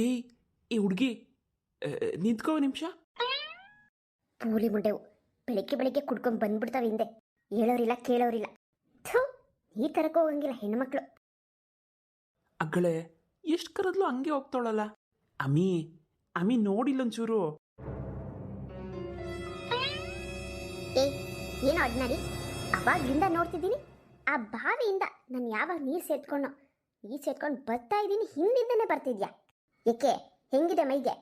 ಏಯ್ ಈ ಹುಡುಗಿ ನಿಂತ್ಕೋ ನಿಮಿಷ. ಪೂಲಿ ಮುಂಡೆವು. ಬೆಳಿಗ್ಗೆ ಬೆಳಿಗ್ಗೆ ಕುಡ್ಕೊಂಡ್ ಬಂದ್ಬಿಡ್ತಾವೆ ಹಿಂದೆ. ಹೇಳೋರಿಲ್ಲ ಕೇಳೋರಿಲ್ಲ. ಥು ಈ ತರಕ ಹೋಗಂಗಿಲ್ಲ ಹೆಣ್ಮಕ್ಳು. ಅಗ್ಗಳೆ ಎಷ್ಟು ಕರದ್ಲು ಹಂಗೆ ಹೋಗ್ತಾಳಲ್ಲ. ಅಮಿ ಅಮಿ ನೋಡಿಲ್ಲ ಒಂಚೂರು. ಏ ಏನೋ ಅಡ್ನಾರಿ ಅವಾಗ್ಲಿಂದ ನೋಡ್ತಿದ್ದೀನಿ ಆ ಬಾವಿಯಿಂದ. ನಾನು ಯಾವಾಗ ನೀರು ಸೇದ್ಕೊಂಡು ನೀರು ಸೇದ್ಕೊಂಡು ಬರ್ತಾ ಇದ್ದೀನಿ ಹಿಂದಿಂದನೇ ಬರ್ತಿದ್ಯಾ? ಏಕೆ? ಹೆಂಗಿದೆ ಮೈಗೆ?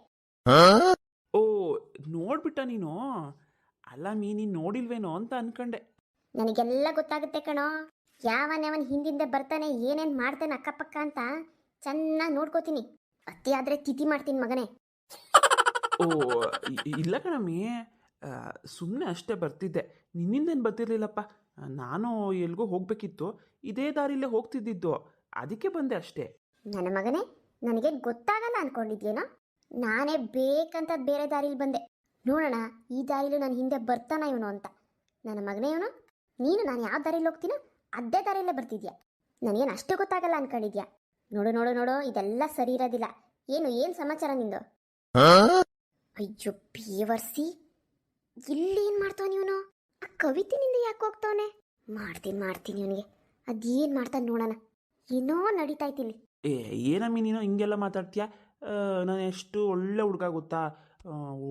ಓ ನೋಡ್ಬಿಟ್ಟ ನೀನು? ಅಲ್ಲ ಮೀ ನೀನು ನೋಡಿಲ್ವೇನೋ ಅಂತ ಅನ್ಕಂಡೆ. ನನಗೆಲ್ಲ ಗೊತ್ತಾಗುತ್ತೆ ಕಣೋ. ಯಾವನವನ್ ಹಿಂದಿಂದ ಬರ್ತಾನೆ ಏನೇನ್ ಮಾಡ್ತಾನೆ ಅಕ್ಕಪಕ್ಕ ಅಂತ ಚೆನ್ನಾಗಿ ನೋಡ್ಕೋತೀನಿ. ಅತಿ ಆದ್ರೆ ತಿಥಿ ಮಾಡ್ತೀನಿ ಮಗನೇ. ಓ ಇ- ಇಲ್ಲ ಕಣಮ್ಮಿ. ಸುಮ್ಮನೆ ಅಷ್ಟೇ ಬರ್ತಿದ್ದೆ. ನಿನ್ನಿಂದೇನು ಬರ್ತಿರ್ಲಿಲ್ಲಪ್ಪ. ನಾನು ಎಲ್ಗೋ ಹೋಗ್ಬೇಕಿತ್ತು. ಇದೇ ದಾರಿಲೇ ಹೋಗ್ತಿದ್ದಿದ್ದು. ಅದಕ್ಕೆ ಬಂದೆ ಅಷ್ಟೇ. ನನ್ನ ಮಗನೇ ನನಗೆ ಗೊತ್ತಾಗಲ್ಲ ಅನ್ಕೊಂಡಿದ್ಯೇನೋ? ನಾನೇ ಬೇಕಂತ ಬೇರೆ ದಾರಿಲಿ ಬಂದೆ. ನೋಡೋಣ, ಈ ದಾರಿಲಿ ನಾನು ಹಿಂದೆ ಬರ್ತಾನ ಇವನು ಅಂತ. ನನ್ನ ಮಗನೇ ಇವನು? ನೀನು ನಾನು ಯಾವ ದಾರಿಲಿ ಹೋಗ್ತೀನೋ, ಅದೇ ದಾರಿಯಲ್ಲೇ ಬರ್ತಿದ್ಯಾ? ನನಗೇನು ಅಷ್ಟು ಗೊತ್ತಾಗಲ್ಲ ಅನ್ಕೊಂಡಿದ್ಯಾ? ನೋಡು ನೋಡು ನೋಡು, ಇದೆಲ್ಲ ಸರಿ ಇರೋದಿಲ್ಲ. ಏನು ಏನು ಸಮಾಚಾರ ನಿಂದು? ಅಯ್ಯೋ, ಬೇವರ್ಸಿ. ಇಲ್ಲಿ ಏನು ಮಾಡ್ತಾನೆ ಇವನು? ಆ ಕವಿತಿನಿಂದ ಯಾಕೆ ಹೋಗ್ತಾವನೆ? ಮಾಡ್ತೀನಿ ಮಾಡ್ತೀನಿ ಇವನಿಗೆ. ಅದೇನು ಮಾಡ್ತಾನೆ ನೋಡೋಣ. ಏನೋ ನಡೀತಾ ಇಲ್ಲಿ. ಏ ಏನಮ್ಮಿ ನೀನು ಹಿಂಗೆಲ್ಲ ಮಾತಾಡ್ತೀಯಾ? ನಾನು ಎಷ್ಟು ಒಳ್ಳೆ ಹುಡುಗ ಗೊತ್ತಾ?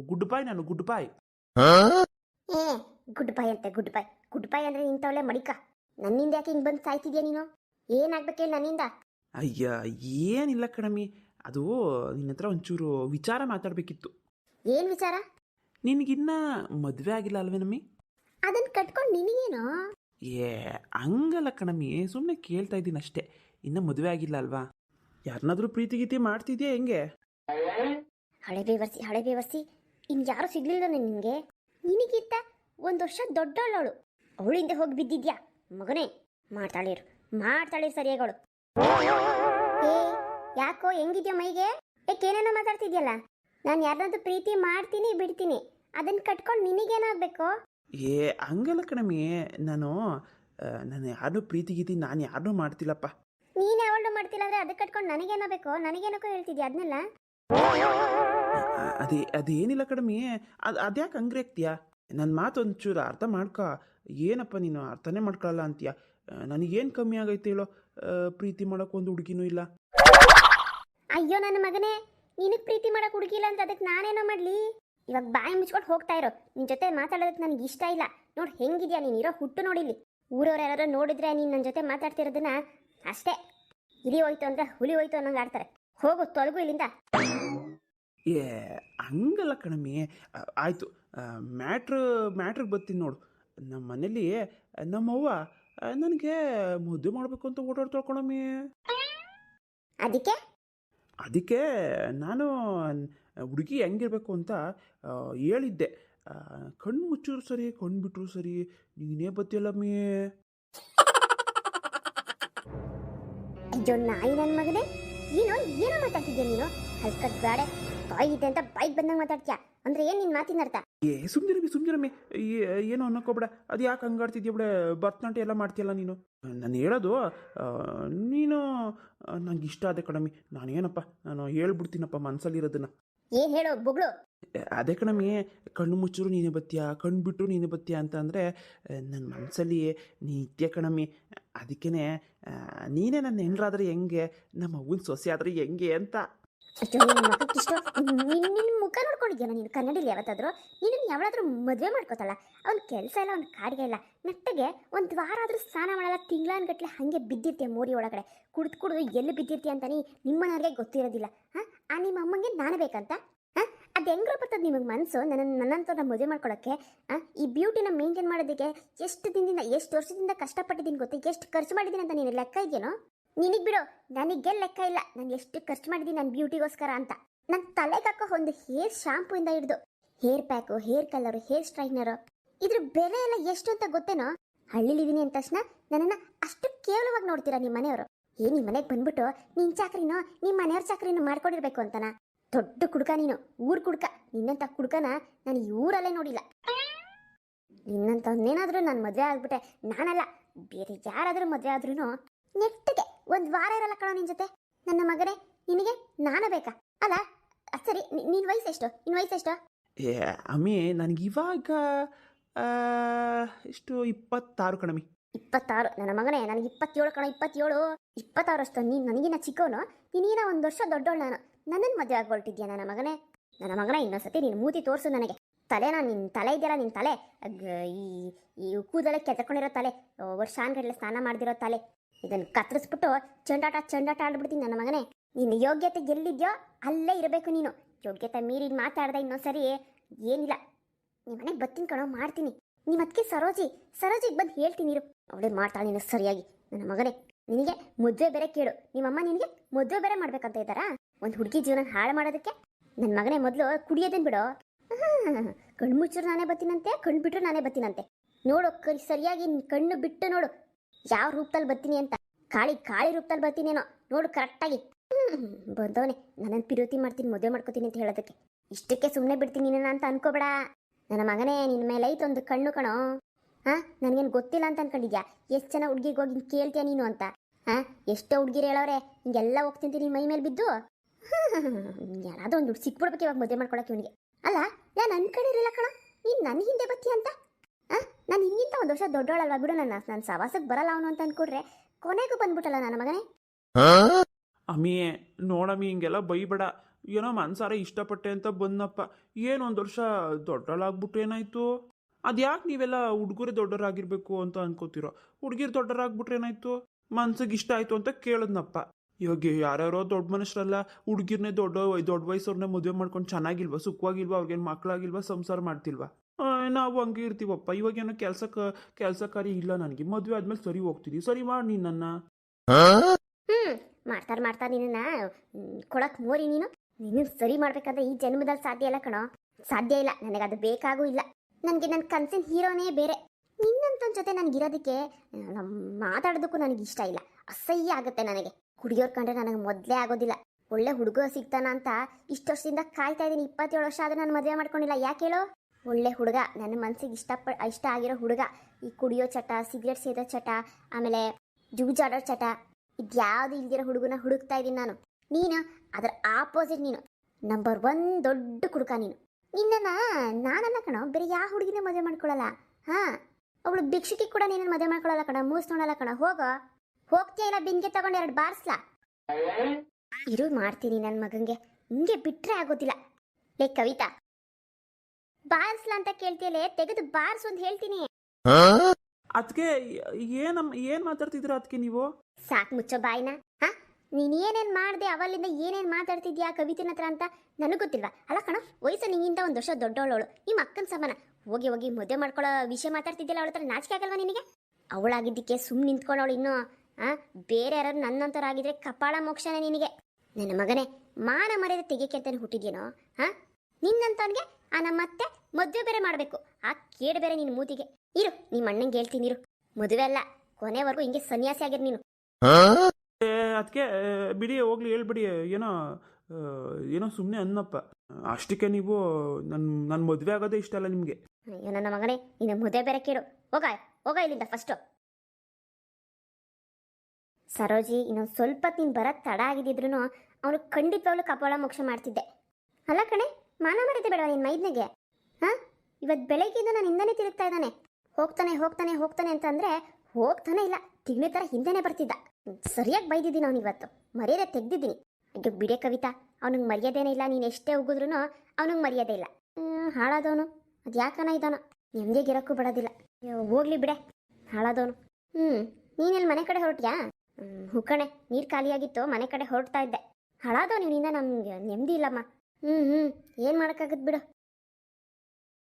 ಗುಡ್ ಬಾಯ್ ನಾನು ಗುಡ್ ಬಾಯ್. ಏ ಗುಡ್ ಬೈ ಅಂತ ಗುಡ್ ಬೈ ಗುಡ್ ಬೈ ಅಂದ್ರೆ ನಿಂತವಳೆ ಮಡಿಕ. ನನ್ನಿಂದ ಯಾಕೆ ಹಿಂಗೆ ಬಂದು ಸಾಯ್ತಿದ್ಯಾ ನೀನು? ಏನಾಗ್ಬೇಕೇ ನನ್ನಿಂದ. ಅಯ್ಯ ಏನಿಲ್ಲ ಕಣಮ್ಮಿ. ಅದು ನಿನ್ನ ಹತ್ರ ಒಂಚೂರು ವಿಚಾರ ಮಾತಾಡಬೇಕಿತ್ತು. ಏನ್ ವಿಚಾರ? ನಿನಗಿನ್ನ ಮದುವೆ ಆಗಿಲ್ಲ ಅಲ್ವೇ ನಮ್ಮಿ? ಅದನ್ನ ಕಟ್ಕೊಂಡು ನಿನಗೇನು? ಏ ಹಂಗಲ್ಲ ಕಣಮ್ಮಿ. ಸುಮ್ಮನೆ ಕೇಳ್ತಾ ಇದ್ದೀನಿ ಅಷ್ಟೇ. ಇನ್ನ ಮದುವೆ ಆಗಿಲ್ಲ ಅಲ್ವಾ? ಯಾರನ್ನಾದ್ರೂ ಪ್ರೀತಿ ಗೀತಿ ಮಾಡ್ತಿದ್ಯಾ ಹೆಂಗೆ? ಹಳೆ ಬೇವರ್ಸಿ ಹಳೆ ಬೇವರ್ಸಿ ಇನ್ ಯಾರು ಸಿಗ್ಲಿಲ್ಲ ನಿನ್ಗೆ ನಿನಗಿತ್ತ ಒಂದ್ ವರ್ಷ ದೊಡ್ಡವಳವಳು. ಅವಳಿಂದ ಹೋಗಿ ಬಿದ್ದಿದ್ಯಾ? ಮಗನೇ ಮಾಡ್ತಾಳಿರು ಮಾಡ್ತಾಳಿರು ಸರಿಯಾಗವಳು ಏ ಯಾಕೋ ಹೆಂಗಿದ್ಯಾ ಮೈಗೆ? ಏನೇನೋ ಮಾತಾಡ್ತಿದ್ಯಲ್ಲ? ನಾನು ಯಾರನ್ನಾದ್ರೂ ಪ್ರೀತಿ ಮಾಡ್ತೀನಿ ಬಿಡ್ತೀನಿ. ಅದನ್ನ ಕಟ್ಕೊಂಡು ನಿನಗೇನಾಗ್ಬೇಕು? ಏ ಹಂಗಲ್ಲ ಕಣಮಿ ನಾನು ನಾನು ಯಾರು ಪ್ರೀತಿ ಗೀತಿ ನಾನು ಯಾರನ್ನೂ ಮಾಡ್ತಿಲ್ಲಪ್ಪ. ನೀನ್ ಯಾವಳು ಮಾಡ್ತಿಲ್ಲ ಅಂದ್ರೆ ಅದಕ್ಕೆ ಕಟ್ಕೊಂಡು ನನಗೇನೋ ಬೇಕು? ನನಗೇನಕ್ಕೋ ಹೇಳ್ತಿದ್ಯಾ ಅದನ್ನೆಲ್ಲ ಅದೇ ಅದೇನಿಲ್ಲ ಕಡಿಮೆ. ಅದ್ ಅದ್ಯಾಕೆ ಹಂಗ್ರೆ ಆಗ್ತೀಯಾ? ನನ್ನ ಮಾತು ಒಂಚೂರು ಅರ್ಥ ಮಾಡ್ಕೊ. ಏನಪ್ಪ ನೀನು ಅರ್ಥನೇ ಮಾಡ್ಕೊಳಲ್ಲ ಅಂತೀಯ? ನನಗೇನು ಕಮ್ಮಿ ಆಗೈತೆ ಹೇಳೋ? ಪ್ರೀತಿ ಮಾಡೋಕೆ ಒಂದು ಹುಡುಗಿನೂ ಇಲ್ಲ. ಅಯ್ಯೋ ನನ್ನ ಮಗನೇ ನಿನಗೆ ಪ್ರೀತಿ ಮಾಡಕ್ ಹುಡುಗಿಲ್ಲ ಅಂತ ಅದಕ್ಕೆ ನಾನೇನೋ ಮಾಡ್ಲಿ? ಇವಾಗ ಬಾಯಿ ಮುಚ್ಕೊಂಡು ಹೋಗ್ತಾ ಇರೋ. ನಿನ್ ಜೊತೆ ಮಾತಾಡೋದಕ್ಕೆ ನನಗೆ ಇಷ್ಟ ಇಲ್ಲ. ನೋಡ್ ಹೆಂಗಿದ್ಯಾ ನೀನ್ ಇರೋ ಹುಟ್ಟು ನೋಡಿಲಿ ಊರವ್ರು ಯಾರು ನೋಡಿದ್ರೆ ನೀನ್ ನನ್ನ ಜೊತೆ ಮಾತಾಡ್ತಿರೋದನ್ನ ಅಷ್ಟೇ. ಇಲಿ ಹೋಯ್ತು ಅಂದ್ರೆ ಹುಲಿ ಹೋಯ್ತು ಅನ್ನಂಗೆ ಆಡ್ತಾರೆ. ಹೋಗು ತೊಲಗು ಇಲ್ಲಿಂದ. ಏ ಹಂಗಲ್ಲ ಕಣಮ್ಮಿ. ಆಯಿತು. ಮ್ಯಾಟ್ರ್ ಮ್ಯಾಟ್ರಿಗೆ ಬರ್ತೀನಿ ನೋಡು. ನಮ್ಮ ಮನೇಲಿ ನಮ್ಮವ್ವ ನನಗೆ ಮದುವೆ ಮಾಡಬೇಕು ಅಂತ ಓಡಾಡ್ತಾಳೆ ಕಣಮ್ಮಿ. ಅದಕ್ಕೆ? ಅದಕ್ಕೆ ನಾನು ಹುಡುಗಿ ಹೆಂಗಿರ್ಬೇಕು ಅಂತ ಹೇಳಿದ್ದೆ. ಕಣ್ಣು ಮುಚ್ಚಿದ್ರು ಸರಿ ಕಣ್ಣು ಬಿಟ್ಟರು ಸರಿ ನೀನೇ ಬತ್ತಿಯಲ್ಲಮ್ಮಿ ಅಯ್ಯೋ ನಾಯಿ ನನ್ನ ಮಗನೇ? ನೀನು ಏನೋ ಮಾತಾಡ್ತಿದ್ಯಾ ನೀನು? ಹಲ್ಕಟ್ ಬೇಡ ಬಾಯಿ ಇದೆ ಅಂತ ಬೈಕ್ ಬಂದಂಗೆ ಮಾತಾಡ್ತೀಯಾ? ಅಂದ್ರೆ ಏನ್ ನಿನ್ ಮಾತಿನ ಅರ್ಥ? ಏ ಸುಮ್ನಿರಮ್ಮಿ ಸುಮ್ನಿರಮ್ಮಿ ಏನೋ ಅನ್ನಕೋಬೇಡ ಅದು ಯಾಕೆ ಹಂಗಾಡ್ತಿದ್ಯ ಬಿಡ. ಭರತನಾಟ್ಯ ಎಲ್ಲ ಮಾಡ್ತೀಯಲ್ಲ ನೀನು. ನಾನು ಹೇಳೋದು ನೀನು ನಂಗೆ ಇಷ್ಟ ಅದೇ ಕಣಮಿ ನಾನು ನಾನೇನಪ್ಪ ನಾನು ಹೇಳ್ಬಿಡ್ತೀನಪ್ಪ ಮನ್ಸಲ್ಲಿರೋದನ್ನ. ಏನ್ ಹೇಳೋ ಬೊಗಳು. ಅದೇ ಕಣಮಿ ಕಣ್ಣು ಮುಚ್ಚರು ನೀನೇ ಬತ್ತೀಯಾ ಕಣ್ಣು ಬಿಟ್ಟರು ನೀನೇ ಬತ್ತೀಯಾ ಅಂತ ಅಂದರೆ ನನ್ನ ಮನಸ್ಸಲ್ಲಿ ನೀ ಇತ್ಯ ಕಣಮ್ಮಿ ಅದಕ್ಕೇ ನೀನೇ ನನ್ನ ಹೆಂಡ್ರಾದ್ರೆ ಹೆಂಗೆ ನಮ್ಮ ಅವ್ವನ ಸೊಸೆ ಆದರೆ ಹೆಂಗೆ ಅಂತ. ನಿನ್ನ ನಿನ್ನ ನಿನ್ನ ಮುಖ ನೋಡ್ಕೊಂಡಿದ್ಯಲ್ಲ ನೀನು? ಕನ್ನಡಿಲಿ ಯಾವತ್ತಾದರೂ? ನೀನು ಯಾವಳಾದ್ರೂ ಮದುವೆ ಮಾಡ್ಕೋತಾಳ? ಅವ್ನ ಕೆಲಸ ಇಲ್ಲ, ಅವ್ನ ಕಾಡಿಗೆ ಇಲ್ಲ. ನೆಟ್ಟಗೆ ಒಂದು ವಾರ ಆದ್ರೂ ಸ್ನಾನ ಮಾಡಲ್ಲ, ತಿಂಗಳಾನ್ಗಟ್ಲೆ ಹಾಗೆ ಬಿದ್ದಿರ್ತೀಯ ಮೋರಿ ಒಳಗಡೆ. ಕುಡ್ದು ಕುಡ್ದು ಎಲ್ಲಿ ಬಿದ್ದಿರ್ತೀಯ ಅಂತ ನೀ ನಿಮ್ಮನವ್ರಿಗೆ ಗೊತ್ತಿರೋದಿಲ್ಲ. ಹಾಂ? ಆ ನಿಮ್ಮ ಅಮ್ಮಂಗೆ ನಾನು ಬೇಕಂತ? ಹಾಂ? ಅದು ಹೆಂಗ್ರ ಬರ್ತದೆ ನಿಮಗೆ ಮನಸ್ಸು ನನ್ನ ನನ್ನಂತವ್ರನ್ನ ಮದುವೆ ಮಾಡ್ಕೊಳ್ಳೋಕ್ಕೆ ಈ ಬ್ಯೂಟಿನ ಮೇಂಟೈನ್ ಮಾಡೋದಕ್ಕೆ ಎಷ್ಟು ದಿನದಿಂದ, ಎಷ್ಟು ವರ್ಷದಿಂದ ಕಷ್ಟಪಟ್ಟಿದ್ದೀನಿ ಗೊತ್ತಾ? ಎಷ್ಟು ಖರ್ಚು ಮಾಡಿದ್ದೀನಿ ಅಂತ ನೀನು ಲೆಕ್ಕ ಇದೆಯೇನೋ? ನಿನಗೆ ಬಿಡು, ನನಗೆ ಲೆಕ್ಕ ಇಲ್ಲ. ನಾನು ಎಷ್ಟು ಖರ್ಚು ಮಾಡಿದ್ದೀನಿ ನನ್ನ ಬ್ಯೂಟಿಗೋಸ್ಕರ ಅಂತ. ನನ್ನ ತಲೆಗೆ ಹಾಕೋ ಒಂದು ಹೇರ್ ಶಾಂಪೂ ಇಂದ ಹಿಡಿದು, hair pack hair colour hair straightener ಇದ್ರ ಬೆಲೆ ಎಲ್ಲ ಎಷ್ಟು ಅಂತ ಗೊತ್ತೇನೋ? ಹಳ್ಳಿಲಿದ್ದೀನಿ ಅಂದ ತಕ್ಷಣ ನನ್ನನ್ನು ಅಷ್ಟು ಕೇವಲವಾಗಿ ನೋಡ್ತೀರಾ ನಿಮ್ಮ ಮನೆಯವರು? ಏ ನಿಮ್ಮ ಮನೆಗೆ ಬಂದ್ಬಿಟ್ಟು ನಿನ್ನ ಚಾಕ್ರಿನೋ ನಿಮ್ಮ ಮನೆಯವ್ರ ಚಾಕ್ರಿನೋ ಮಾಡ್ಕೊಂಡಿರ್ಬೇಕು ಅಂತನಾ? ದೊಡ್ಡ ಕುಡ್ಕ ನೀನು, ಊರ್ ಕುಡ್ಕ. ನಿನ್ನಂತ ಕುಡ್ಕನ ನಾನು ಈ ಊರಲ್ಲೇ ನೋಡಿಲ್ಲ. ನಿನ್ನಂತವನ್ನೇನಾದ್ರೂ ನಾನು ಮದುವೆ ಆಗ್ಬಿಟ್ಟೆ ನಾನಲ್ಲ, ಬೇರೆ ಯಾರಾದರೂ ಮದುವೆ ಆದ್ರೂ ನೆಟ್ಟಿಗೆ ಒಂದು ವಾರ ಇರಲ್ಲ ಕಣೋ ನಿನ್ ಜೊತೆ. ನನ್ನ ಮಗನೇ ನಿನಗೆ ನಾನು ಬೇಕಾ? ಅಲ್ಲ ಸರಿ ನಿ- ವಯಸ್ಸು ಎಷ್ಟು? ನಿನ್ ವಯಸ್ಸೆಷ್ಟು ಏ ಅಮ್ಮಿ ನನಗೆ ಇವಾಗ ಎಷ್ಟು ಇಪ್ಪತ್ತಾರು ಕಣಮಿ ಇಪ್ಪತ್ತಾರು? ನನ್ನ ಮಗನೇ ನನಗೆ ಇಪ್ಪತ್ತೇಳು ಕಣ ಇಪ್ಪತ್ತೇಳು. ಇಪ್ಪತ್ತಾರು ಅಷ್ಟು ನೀನು ನನಗಿನ್ನ ಚಿಕ್ಕವನು ನೀನೀನ ಒಂದು ವರ್ಷ ದೊಡ್ಡವಳು ನಾನು. ನನ್ನನ್ನು ಮದುವೆ ಆಗ್ಕೊಳ್ತಿದ್ಯಾ ನನ್ನ ಮಗನೇ? ನನ್ನ ಮಗನೇ ಇನ್ನೊಂದ್ಸತಿ ನೀನು ಮೂತಿ ತೋರಿಸು ನನಗೆ. ತಲೆನ ನಿನ್ನ ತಲೆ ಇದೆಯಲ್ಲ ನಿನ್ನ ತಲೆ? ಈ ಈ ಕೂದಲೆ ಕೆತ್ತಕೊಂಡಿರೋ ತಲೆ ವರ್ಷಾನ್ಗಟ್ಲೆ ಸ್ನಾನ ಮಾಡ್ದಿರೋ ತಲೆ. ಇದನ್ನು ಕತ್ತರಿಸ್ಬಿಟ್ಟು ಚಂಡಾಟ ಚಂಡಾಟ ಆಡ್ಬಿಡ್ತೀನಿ ನನ್ನ ಮಗನೇ. ನಿನ್ನ ಯೋಗ್ಯತೆ ಎಲ್ಲಿದ್ಯೋ ಅಲ್ಲೇ ಇರಬೇಕು ನೀನು. ಯೋಗ್ಯತೆ ಮೀರಿ ಮಾತಾಡ್ದೆ ಇನ್ನೊಂದ್ಸರಿ ಏನಿಲ್ಲ. ನಿಮ್ಮ ಮನೆಗೆ ಬತ್ತಿನ ಕಣೋ, ಮಾಡ್ತೀನಿ. ನಿಮ್ಮ ಸರೋಜಿ, ಸರೋಜಿಗೆ ಬಂದು ಹೇಳ್ತೀನಿ ಇರು. ಅವಳೇ ಮಾಡ್ತಾಳೆ ನೀನು ಸರಿಯಾಗಿ. ನನ್ನ ಮಗನೇ, ನಿನಗೆ ಮದುವೆ ಬೇರೆ ಕೇಳು. ನಿಮ್ಮಮ್ಮ ನಿನಗೆ ಮದುವೆ ಬೇರೆ ಮಾಡ್ಬೇಕಂತ ಇದ್ದಾರಾ? ಒಂದು ಹುಡುಗಿ ಜೀವನ ಹಾಳು ಮಾಡೋದಕ್ಕೆ ನನ್ನ ಮಗನೇ ಮೊದಲು ಕುಡಿಯೋದೇನು ಬಿಡು. ಕಣ್ಣು ಮುಚ್ಚರು ನಾನೇ ಬತ್ತೀನಂತೆ ಕಣ್ಣು ಬಿಟ್ಟರು ನಾನೇ ಬತ್ತೀನಂತೆ. ನೋಡು ಸರಿಯಾಗಿ ಕಣ್ಣು ಬಿಟ್ಟು ನೋಡು. ಯಾವ ರೂಪದಲ್ಲಿ ಬರ್ತೀನಿ ಅಂತ? ಕಾಳಿ ಕಾಳಿ ರೂಪದಲ್ಲಿ ಬರ್ತೀನೇನೋ? ನೋಡು, ಕರೆಕ್ಟಾಗಿ. ಬಂದವನೇ, ನನ್ನನ್ನು ಪಿರೋತಿ ಮಾಡ್ತೀನಿ, ಮದುವೆ ಮಾಡ್ಕೋತೀನಿ ಅಂತ ಹೇಳೋದಕ್ಕೆ. ಇಷ್ಟಕ್ಕೆ ಸುಮ್ಮನೆ ಬಿಡ್ತೀನಿ ನಿನ್ನ ಅಂತ ಅನ್ಕೋಬೇಡ. ನನ್ನ ಮಗನೇ, ನಿನ್ನ ಮೇಲೆ ಐತೆ ಒಂದು ಕಣ್ಣು ಕಣೋ. ಹಾಂ? ನನಗೇನು ಗೊತ್ತಿಲ್ಲ ಅಂತ ಅನ್ಕೊಂಡಿದ್ಯಾ? ಎಷ್ಟು ಜನ ಹುಡುಗಿಗೆ ಹೋಗಿ ಕೇಳ್ತೀಯ ನೀನು ಅಂತ? ಹಾಂ? ಎಷ್ಟೋ ಹುಡುಗಿರು ಹೇಳೋರೆ, ಹಿಂಗೆಲ್ಲ ಹೋಗ್ತೀನಿ ನಿನ್ನ ಮೈ ಮೇಲೆ ಬಿದ್ದು? ಯಾರಾದ್ರೂ ಒಂದು ಸಿಕ್ಬಿಡ್ಬೇಕು ಇವಾಗ ಮದುವೆ ಮಾಡ್ಕೊಳಕ್ಕೆ ಇವನಿಗೆ. ಅಲ್ಲ, ನಾನು ಅನ್ಕೊಂಡಿರಲಿಲ್ಲ ಕಣ. ನೀನು ನನ್ನ ಹಿಂದೆ ಬತ್ತೀಯ ಅಂತ? ನಾನು ಹಿಂಗಿಂತ ಒಂದು ವರ್ಷ ದೊಡ್ಡೋಳಲ್ವಾ ಬಿಡು ನನ್ನ. ನನ್ನ ಸವಾಸಕ್ಕೆ ಬರಲ್ಲ ಅವನು ಅಂತ ಅನ್ಕೊಡ್ರೆ ಕೊನೆಗೂ ಬಂದ್ಬಿಟ್ಟಲ್ಲ ನನ್ನ ಮಗನೇ. ಅಮ್ಮಿ ನೋಡಮ್ಮಿ ಹಿಂಗೆಲ್ಲ ಬೈಬೇಡ. ಏನೋ ಮನ್ಸಾರ ಇಷ್ಟಪಟ್ಟೆ ಅಂತ ಬಂದಪ್ಪ. ಏನು ಒಂದು ವರ್ಷ ದೊಡ್ಡೋಳಾಗ್ಬಿಟ್ಟು ಏನಾಯ್ತು? ಅದ್ಯಾಕೆ ನೀವೆಲ್ಲ ಹುಡುಗರೇ ದೊಡ್ಡರಾಗಿರ್ಬೇಕು ಅಂತ ಅನ್ಕೋತಿರೋ? ಹುಡುಗಿರು ದೊಡ್ಡರಾಗ್ಬಿಟ್ರೆ ಏನಾಯ್ತು? ಮನ್ಸಿಗೆ ಇಷ್ಟ ಆಯ್ತು ಅಂತ ಕೇಳಿದ್ನಪ್ಪ. ಇವಾಗ ಯಾರ್ಯಾರೋ ದೊಡ್ಡ ಮನುಷ್ಯರಲ್ಲ ಹುಡುಗಿರ್ನೇ ದೊಡ್ಡ ದೊಡ್ಡ ವಯಸ್ಸವ್ರನ್ನೇ ಮದುವೆ ಮಾಡ್ಕೊಂಡು ಚೆನ್ನಾಗಿಲ್ವಾ ಸುಖವಾಗಿಲ್ವಾ ಅವ್ರಿಗೇನು ಮಕ್ಕಳಾಗಿಲ್ವಾ ಸಂಸಾರ ಮಾಡ್ತಿಲ್ವಾ? ನಾವು ಹಂಗೆ ಇರ್ತೀವಪ್ಪ. ಇವಾಗೇನೋ ಕೆಲಸಕ್ಕೆ ಕೆಲಸ ಕಾರ್ಯ ಇಲ್ಲ ನನಗೆ. ಮದುವೆ ಆದ್ಮೇಲೆ ಸರಿ ಹೋಗ್ತೀನಿ. ಸರಿ ಮಾಡಿ ನೀನು ನನ್ನ. ಹ್ಮ್ ಮಾಡ್ತಾರ ಮಾಡ್ತಾರ ನಿನ್ನ ಕೊಡಕ್ ಮೋರಿ ನೀನು. ನೀನು ಸರಿ ಮಾಡ್ಬೇಕಂದ್ರೆ ಈ ಜನ್ಮದಲ್ಲಿ ಸಾಧ್ಯ ಇಲ್ಲ ಕಣೋ. ಸಾಧ್ಯ ಇಲ್ಲ. ನನಗೆ ಅದು ಬೇಕಾಗೂ ಇಲ್ಲ. ನನಗೆ ನನ್ನ ಕನ್ಸಿನ ಹೀರೋನೇ ಬೇರೆ. ನಿನ್ನಂತ ಜೊತೆ ನನಗಿರೋದಕ್ಕೆ ಮಾತಾಡೋದಕ್ಕೂ ನನಗೆ ಇಷ್ಟ ಇಲ್ಲ. ಅಸಹ್ಯ ಆಗುತ್ತೆ ನನಗೆ. ಹುಡುಗಿಯೋರ್ ಕಂಡ್ರೆ ನನಗೆ ಮೊದಲೇ ಆಗೋದಿಲ್ಲ. ಒಳ್ಳೆ ಹುಡುಗ ಸಿಗ್ತಾನ ಅಂತ ಇಷ್ಟು ವರ್ಷದಿಂದ ಕಾಯ್ತಾ ಇದ್ದೀನಿ. ಇಪ್ಪತ್ತೇಳು ವರ್ಷ ಆದ್ರೆ ನಾನು ಮದುವೆ ಮಾಡ್ಕೊಂಡಿಲ್ಲ. ಯಾಕೆ ಹೇಳೋ? ಒಳ್ಳೆ ಹುಡುಗ, ನನ್ನ ಮನಸ್ಸಿಗೆ ಇಷ್ಟಪ ಇಷ್ಟ ಆಗಿರೋ ಹುಡುಗ. ಈ ಕುಡಿಯೋ ಚಟ, ಸಿಗರೇಟ್ ಸೇದೋ ಚಟ, ಆಮೇಲೆ ಜೂಜಾಡೋ ಚಟ, ಇದ್ಯಾವುದು ಇಲ್ದಿರೋ ಹುಡುಗನ ಹುಡುಕ್ತಾ ಇದ್ದೀನಿ ನಾನು. ನೀನು ಅದರ ಆಪೋಸಿಟ್ ನೀನು. ನಂಬರ್ ಒನ್ ದೊಡ್ಡ ಕುಡುಕ ನೀನು. ನಿನ್ನನ್ನ, ನಾನಲ್ಲ ಕಣ, ಬೇರೆ ಯಾವ ಹುಡುಗಿನ ಮದುವೆ ಮಾಡ್ಕೊಳ್ಳಲ್ಲ ಹಾ? ಅವಳು ಭಿಕ್ಷಕಿ ಕೂಡ ನೀನು ಮದುವೆ ಮಾಡ್ಕೊಳ್ಳಲ್ಲ ಕಣ, ಮೂಸ್ ನೋಡಲ್ಲ ಕಣ, ಹೋಗೋ. ಹೋಗ್ತೀಯ ಇಲ್ಲ ಬಿನ್ಗೆ ತಗೊಂಡು ಎರಡು ಬಾರ್ಸ್ಲಾ? ಇರು, ಮಾಡ್ತೀನಿ ನನ್ನ ಮಗಂಗೆ. ಹಿಂಗೆ ಬಿಟ್ರೆ ಆಗೋದಿಲ್ಲ. ಲೇ ಕವಿತಾ ಬಾರ್ಸ್ಲಾ ಅಂತ ಕೇಳ್ತಿಲ್ಲ ತೆಗೆದು ಬಾರಿಸು ಅಂತ ಹೇಳ್ತೀನಿ. ಅದಕ್ಕೆ ಏನಮ್ಮ ಏನ್ ಮಾತಾಡ್ತಿದ್ರ ಅದಕ್ಕೆ ನೀವು? ಸಾಕ್ ಮುಚ್ಚೋ ಬಾಯ್ನ. ಹಾ? ನೀನ್ ಏನೇನ್ ಮಾಡ್ದೆ ಅವಲ್ಲಿಂದ ಏನೇನ್ ಮಾತಾಡ್ತಿದ್ಯಾ ಕವಿತಿನ ಹತ್ರ ಅಂತ ನನಗ್ ಗೊತ್ತಿಲ್ವಾ? ಅಲ್ಲ ಕಣ ವಯಸ್ಸು ನಿಂಗಿಂತ ಒಂದ್ ವರ್ಷ ದೊಡ್ಡವಳವಳು ನಿಮ್ಮ ಅಕ್ಕನ ಸಮಾನ. ಹೋಗಿ ಹೋಗಿ ಮದುವೆ ಮಾಡ್ಕೊಳ್ಳೋ ವಿಷಯ ಮಾತಾಡ್ತಿದ್ದಿಲ್ಲ ಅವಳ ಹತ್ರ ನಾಚಿಕೆ ಆಗಲ್ವಾ ನಿನಗೆ? ಅವಳಾಗಿದ್ದಕ್ಕೆ ಸುಮ್ ನಿಂತ್ಕೊಂಡವಳು ಇನ್ನು ಆ? ಬೇರೆ ಯಾರು ನನ್ನಂತರಾಗಿದ್ರೆ ಕಪಾಳ ಮೋಕ್ಷನೇ ನಿನಗೆ. ನನ್ನ ಮಗನೇ ಮಾನ ಮರ್ಯಾದೆ ತೆಗಿಯಕ್ಕೆ ಅಂತಾನೆ ಹುಟ್ಟಿದ್ಯೇನೋ ಹಾ ನಿನ್ನಂತವನ್ಗೆ ಆ ನಮ್ಮತ್ತೆ ಮದುವೆ ಬೇರೆ ಮಾಡಬೇಕು. ಆ ಕೇಡು ಬೇರೆ ನಿನ್ನ ಮೂತಿಗೆ. ಇರು ನಿಮ್ಮ ಅಣ್ಣಂಗೆ ಹೇಳ್ತೀನಿ ಇರು. ಮದುವೆ ಅಲ್ಲ ಕೊನೆವರೆಗೂ ಹಿಂಗೆ ಸನ್ಯಾಸಿ ಆಗಿರ್ ನೀನು. ಅದಕ್ಕೆ ಬಿಡಿ ಹೋಗ್ಲಿ ಹೇಳ್ಬಿಡಿ. ಏನೋ ಏನೋ ಸುಮ್ಮನೆ ಅನ್ನಪ್ಪ. ಅಷ್ಟಕ್ಕೆ ನೀವು ನನ್ನ ನನ್ನ ಮದುವೆ ಆಗೋದೇ ಇಷ್ಟ ಅಲ್ಲ ನಿಮಗೆ. ಅಯ್ಯೋ ನನ್ನ ಮಗನೇ ನಿನ್ನ ಮದುವೆ ಬೇರೆ ಕೇಳು. ಹೋಗ ಹೋಗ ಇಲ್ಲಿಂದ ಫಸ್ಟು ಸರೋಜಿ ಇನ್ನೊಂದು ಸ್ವಲ್ಪ ನೀನು ಬರೋ ತಡ ಆಗಿದ್ದಿದ್ರು ಅವನು ಖಂಡಿತವಾಗ್ಲೂ ಕಪಾಳ ಮೋಕ್ಷ ಮಾಡ್ತಿದ್ದೆ. ಅಲ್ಲ ಕಣೆ ಮಾನ ಮಾಡಿದ್ದೆ ಬೇಡ ನಿನ್ನ ಮೈದ್ನಿಗೆ? ಹಾ? ಇವತ್ತು ಬೆಳಗ್ಗೆಯಿಂದ ನಾನು ಹಿಂದೆನೇ ತಿರುಗ್ತಾ ಇದ್ದಾನೆ. ಹೋಗ್ತಾನೆ ಹೋಗ್ತಾನೆ ಹೋಗ್ತಾನೆ ಅಂತಂದ್ರೆ ಹೋಗ್ತಾನೆ ಇಲ್ಲ. ತಿಂಗಳ ಥರ ಹಿಂದೆನೇ ಬರ್ತಿದ್ದ. ಸರಿಯಾಗಿ ಬೈದಿದ್ದೀನಿ ಅವನು ಇವತ್ತು. ಮರ್ಯಾದೆ ತೆಗ್ದಿದ್ದೀನಿ. ಅಯ್ಯೋ ಬಿಡೆ ಕವಿತಾ. ಅವನಿಗೆ ಮರ್ಯಾದೆನೇ ಇಲ್ಲ. ನೀನು ಎಷ್ಟೇ ಉಗಿದ್ರು ಅವನಿಗೆ ಮರ್ಯಾದೆ ಇಲ್ಲ. ಹಾಳಾದವನು. ಅದು ಯಾಕನ ಇದ್ದಾನೋ. ನೆಮ್ಮದಿಗಿರಕ್ಕೂ ಬಿಡೋದಿಲ್ಲ ಅಯ್ಯೋ, ಹೋಗ್ಲಿ ಬಿಡೆ. ಹಾಳಾದವನು. ಹ್ಞೂ ನೀನೆಲ್ಲಿ ಮನೆ ಕಡೆ ಹೊರಟ್ಯಾ? ಹುಕ್ಕಣೆ ನೀರು ಖಾಲಿಯಾಗಿತ್ತು ಮನೆ ಕಡೆ ಹೊರಡ್ತಾ ಇದ್ದೆ. ಹಾಳಾದವ ನಿನ್ನಿಂದ ನಮ್ಗೆ ನೆಮ್ಮದಿ ಇಲ್ಲಮ್ಮ. ಹ್ಞೂ ಹ್ಞೂ ಏನು ಮಾಡೋಕ್ಕಾಗತ್ತೆ ಬಿಡು.